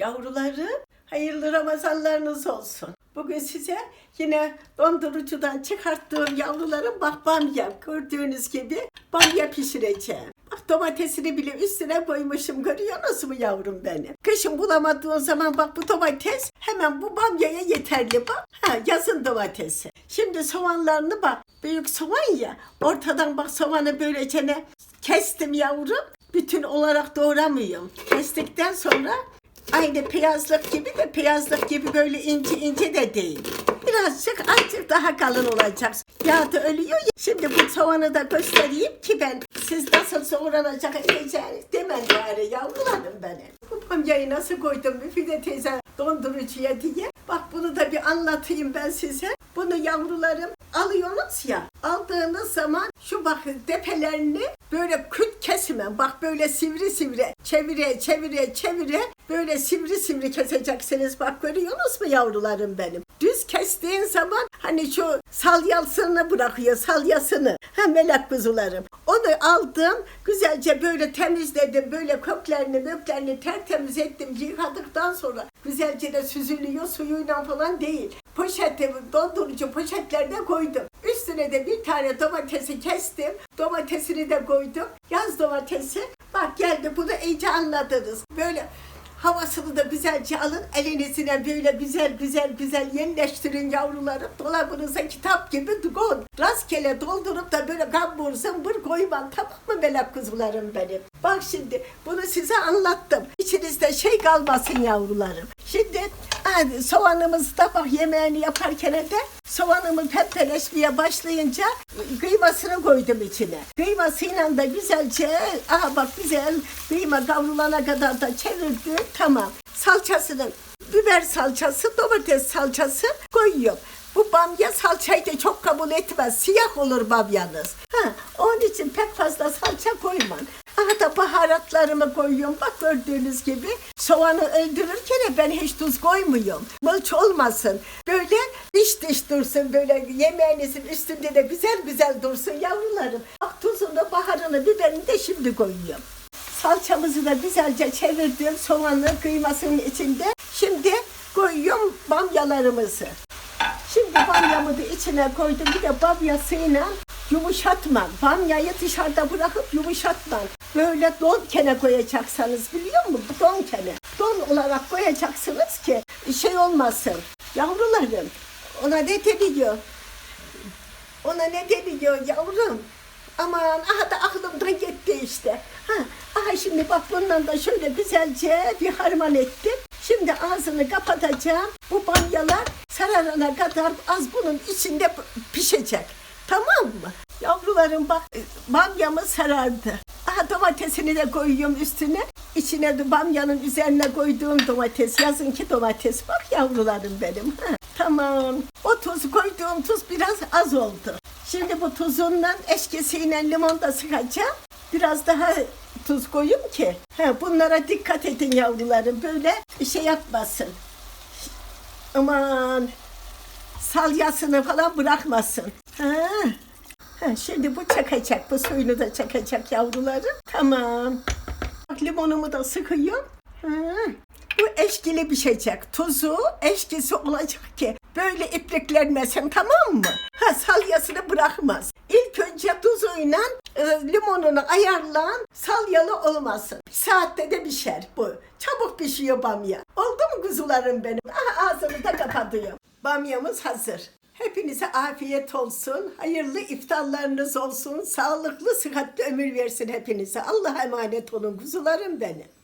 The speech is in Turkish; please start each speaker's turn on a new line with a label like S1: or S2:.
S1: Yavrularım, hayırlı Ramazanlarınız olsun. Bugün size yine dondurucudan çıkarttığım yavruların bak bamya gördüğünüz gibi bamya pişireceğim. Bak domatesini bile üstüne koymuşum görüyorsunuz mu yavrum benim? Kışın bulamadığın zaman bak bu domates hemen bu bamyaya yeterli bak. Ha yazın domatesi. Şimdi soğanlarını bak büyük soğan ya ortadan bak soğanı böylece kestim yavrum. Bütün olarak doğramıyorum. Kestikten sonra aynı peyazlık gibi de peyazlık gibi böyle ince ince de değil. Birazcık azıcık daha kalın olacak. Yağ da ölüyor ya. Şimdi bu soğanı da göstereyim ki ben siz nasıl soğranacak edeceğiniz demen bari yavrularım benim. Bu bamyayı nasıl koydum Müfide teyze dondurucuya diye. Bak bunu da bir anlatayım ben size. Bunu yavrularım alıyorsunuz ya. Aldığınız zaman şu bakın tepelerini böyle küt kesme. Bak böyle sivri sivri çevire çevire çevire böyle sivri sivri keseceksiniz. Bak görüyorsunuz mu yavrularım benim? Düz kestiğin zaman hani şu salyasını bırakıyor salyasını. Ha melek kuzularım. Onu aldım güzelce böyle temizledim. Böyle köklerini möklerini tertemiz ettim. Yıkadıktan sonra güzelce de süzülüyor suyuyla falan değil. Poşete dondurucu poşetlerde koydum. Üstüne de bir tane domatesi kestim. Domatesini de koydum. Yaz domatesi. Bak geldi bunu iyice anladınız. Böyle havasını da güzelce alın. Elinizine böyle güzel güzel güzel yenileştirin yavrularım. Dolabınıza kitap gibi koyun. Rastgele doldurup da böyle gambur zımbır koyman. Tamam mı melek kuzularım benim? Bak şimdi bunu size anlattım. İçinizde şey kalmasın yavrularım. Şimdi hadi soğanımız da bak yemeğini yaparken de soğanımı pembeleşmeye başlayınca kıymasını koydum içine. Kıymasıyla da güzelce aha bak güzel kıyma kavrulana kadar da çevirdim tamam. Salçasını biber salçası domates salçası koyuyorum. Bu bamya salçayı da çok kabul etmez. Siyah olur bamyanız. Ha, onun için pek fazla salça koyman. Aha da baharatlarımı koyuyorum. Bak gördüğünüz gibi soğanı öldürürken ben hiç tuz koymuyorum. Mılç olmasın. Böyle diş diş dursun. Böyle yemeğinizin üstünde de güzel güzel dursun yavrularım. Bak tuzunu, baharını, biberini de şimdi koyuyorum. Salçamızı da güzelce çevirdim. Soğanı kıymasının içinde. Şimdi koyuyorum bamyalarımızı. Şimdi bamyamı da içine koydum. Bir de bamyasıyla yumuşatma. Bamyayı dışarıda bırakıp yumuşatma. Böyle don kene koyacaksınız biliyor musun? Don kene. Don olarak koyacaksınız ki şey olmasın. Yavrularım ona ne deniyor? Ona ne deniyor yavrum? Aman aha da aklımdan gitti işte. Ha, aha şimdi bak bundan da şöyle güzelce bir harman ettim. Şimdi ağzını kapatacağım. Bu bamyalar sararana kadar az bunun içinde pişecek. Tamam mı? Yavrularım bak e, bamyamı sarardı. Aha domatesini de koyuyorum üstüne. İçine de bamyanın üzerine koyduğum domates. Yazınki domates. Bak yavrularım benim. Ha, tamam. O tuz koyduğum tuz biraz az oldu. Şimdi bu tuzundan eşkisiyle limon da sıkacağım. Biraz daha tuz koyayım ki. Ha, bunlara dikkat edin yavrularım. Böyle şey yapmasın. Aman salyasını falan bırakmasın. Ha. Ha, şimdi bu çakacak, bu suyunu da çakacak yavrularım. Tamam. Bak limonumu da sıkıyorum. Ha. Eşkili pişecek. Tuzu eşkisi olacak ki böyle ipliklenmesin tamam mı? Ha salyasını bırakmaz. İlk önce tuzuyla e, limonunu ayarlan salyalı olmasın. Bir saatte de pişer bu. Çabuk pişiyor bamya. Oldu mu kuzularım benim? Aha, ağzını da kapatıyorum. Bamyamız hazır. Hepinize afiyet olsun. Hayırlı iftarlarınız olsun. Sağlıklı, sıhhatli ömür versin hepinize. Allah'a emanet olun kuzularım benim.